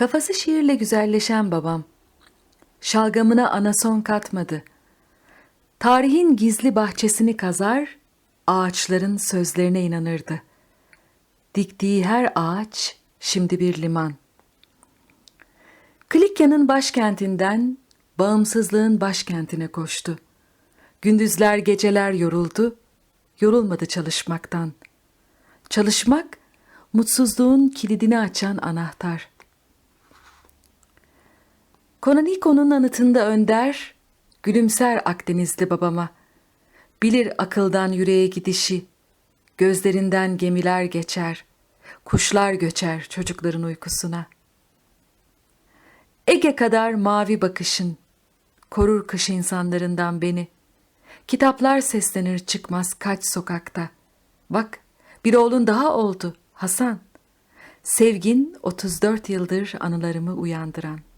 Kafası şiirle güzelleşen babam. Şalgamına anason katmadı. Tarihin gizli bahçesini kazar, ağaçların sözlerine inanırdı. Diktiği her ağaç şimdi bir liman. Klikya'nın başkentinden bağımsızlığın başkentine koştu. Gündüzler geceler yoruldu, yorulmadı çalışmaktan. Çalışmak, mutsuzluğun kilidini açan anahtar. Konaniko'nun anıtında önder, gülümser Akdenizli babama. Bilir akıldan yüreğe gidişi, gözlerinden gemiler geçer, kuşlar göçer çocukların uykusuna. Ege kadar mavi bakışın, korur kış insanlarından beni. Kitaplar seslenir çıkmaz kaç sokakta. Bak, bir oğlun daha oldu, Hasan. Sevgin 34 yıldır anılarımı uyandıran.